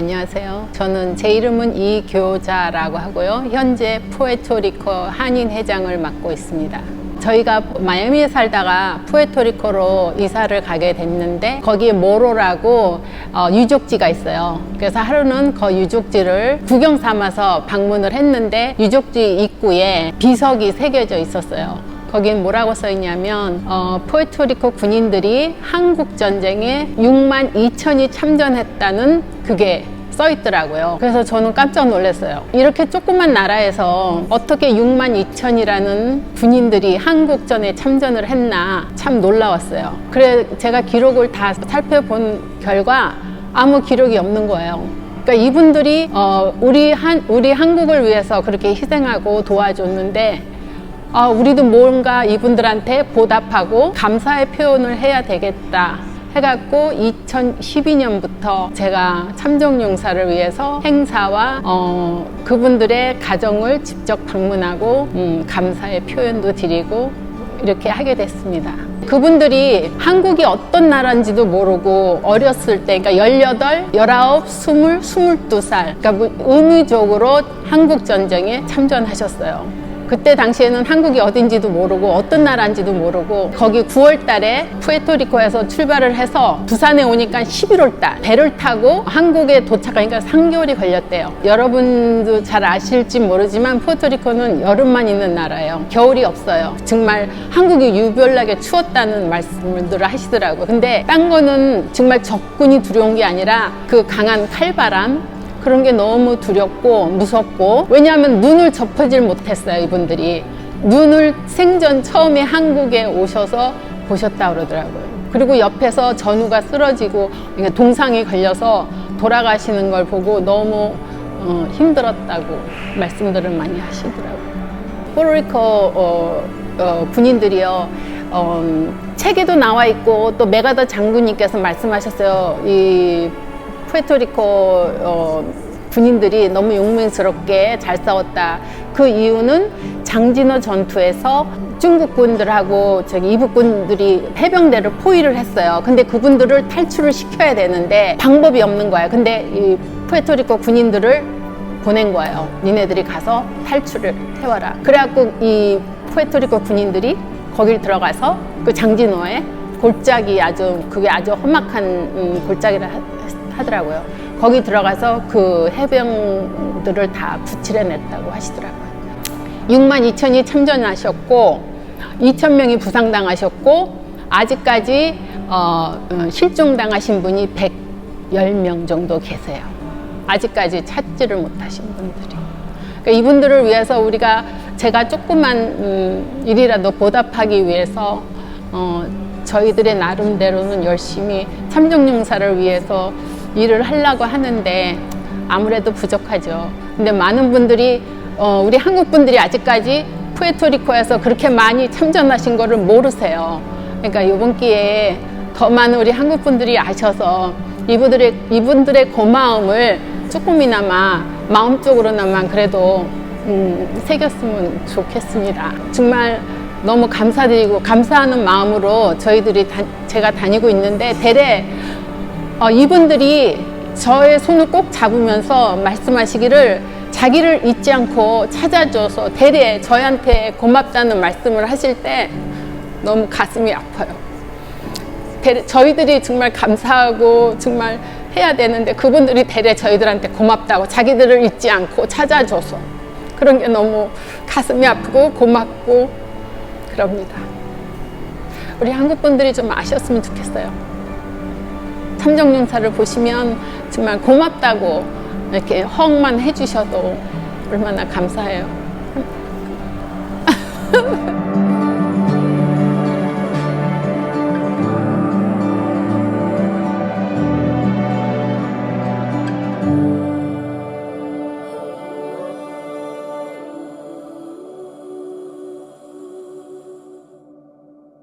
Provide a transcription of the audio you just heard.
안녕하세요. 저는 제 이름은 이교자라고 하고요. 현재 푸에토리코 한인 회장을 맡고 있습니다. 저희가 마이애미에 살다가 푸에토리코로 이사를 가게 됐는데 거기에 모로라고 어, 유적지가 있어요. 그래서 하루는 그 유적지를 구경 삼아서 방문을 했는데 유적지 입구에 비석이 새겨져 있었어요. 거긴 뭐라고 써 있냐면 어, 푸에토리코 군인들이 한국 전쟁에 6만 2천이 참전했다는 그게 써 있더라고요. 그래서 저는 깜짝 놀랐어요. 이렇게 조그만 나라에서 어떻게 6만 2천이라는 군인들이 한국전에 참전을 했나 참 놀라웠어요. 그래 제가 기록을 다 살펴본 결과 아무 기록이 없는 거예요. 그러니까 이분들이 어, 우리 한 우리 한국을 위해서 그렇게 희생하고 도와줬는데 아, 우리도 뭔가 이분들한테 보답하고 감사의 표현을 해야 되겠다. 해갖고 2012년부터 제가 참정용사를 위해서 행사와 어, 그분들의 가정을 직접 방문하고 음, 감사의 표현도 드리고 이렇게 하게 됐습니다. 그분들이 한국이 어떤 나라인지도 모르고 어렸을 때, 그러니까 18, 19, 20, 22살, 그러니까 뭐 의무적으로 한국전쟁에 참전하셨어요. 그때 당시에는 한국이 어딘지도 모르고 어떤 나라인지도 모르고 거기 9월 달에 푸에토리코에서 출발을 해서 부산에 오니까 11월 달 배를 타고 한국에 도착하니까 3개월이 걸렸대요. 여러분도 잘 아실지 모르지만 푸에토리코는 여름만 있는 나라예요. 겨울이 없어요. 정말 한국이 유별나게 추웠다는 말씀들을 하시더라고요. 근데 딴 거는 정말 적군이 두려운 게 아니라 그 강한 칼바람 그런 게 너무 두렵고 무섭고 왜냐하면 눈을 접하지 못했어요 이분들이. 눈을 생전 처음에 한국에 오셔서 보셨다 그러더라고요. 그리고 옆에서 전우가 쓰러지고 이게 동상이 걸려서 돌아가시는 걸 보고 너무 어, 힘들었다고 말씀들을 많이 하시더라고요. 포르리코 어, 어, 군인들이요. 어, 책에도 나와 있고 또 메가더 장군님께서 말씀하셨어요. 이 푸에토리코 어, 군인들이 너무 용맹스럽게 잘 싸웠다. 그 이유는 장진호 전투에서 중국군들하고 저기 이북군들이 해병대를 포위를 했어요. 근데 그분들을 탈출을 시켜야 되는데 방법이 없는 거야. 근데 이 푸에토리코 군인들을 보낸 거예요. 니네들이 가서 탈출을 해와라. 그래갖고 이 푸에토리코 군인들이 거길 들어가서 그 장진호의 골짜기 아주 그게 아주 험악한 음, 골짜기를 하, 하더라고요. 거기 들어가서 그 해병들을 다 구출해냈다고 하시더라고요. 6만 2천이 참전하셨고 2천 명이 부상당하셨고 아직까지 어, 어, 실종당하신 분이 110명 정도 계세요. 아직까지 찾지를 못하신 분들이. 그러니까 이분들을 위해서 우리가 제가 조그만 음, 일이라도 보답하기 위해서 어, 저희들의 나름대로는 열심히 참정용사를 위해서 일을 하려고 하는데 아무래도 부족하죠. 근데 많은 분들이 어, 우리 한국 분들이 아직까지 푸에토리코에서 그렇게 많이 참전하신 거를 모르세요. 그러니까 이번 기회에 더 많은 우리 한국 분들이 아셔서 이분들의 이분들의 고마움을 조금이나마 마음적으로나마 그래도 음, 새겼으면 좋겠습니다. 정말 너무 감사드리고 감사하는 마음으로 저희들이 다, 제가 다니고 있는데 대래 어, 이분들이 저의 손을 꼭 잡으면서 말씀하시기를 자기를 잊지 않고 찾아줘서 대래 저희한테 고맙다는 말씀을 하실 때 너무 가슴이 아파요. 저희들이 정말 감사하고 정말 해야 되는데 그분들이 대래 저희들한테 고맙다고 자기들을 잊지 않고 찾아줘서 그런 게 너무 가슴이 아프고 고맙고 그럽니다. 우리 한국 분들이 좀 아셨으면 좋겠어요. 참정용사를 보시면 정말 고맙다고 이렇게 허응만 해주셔도 얼마나 감사해요.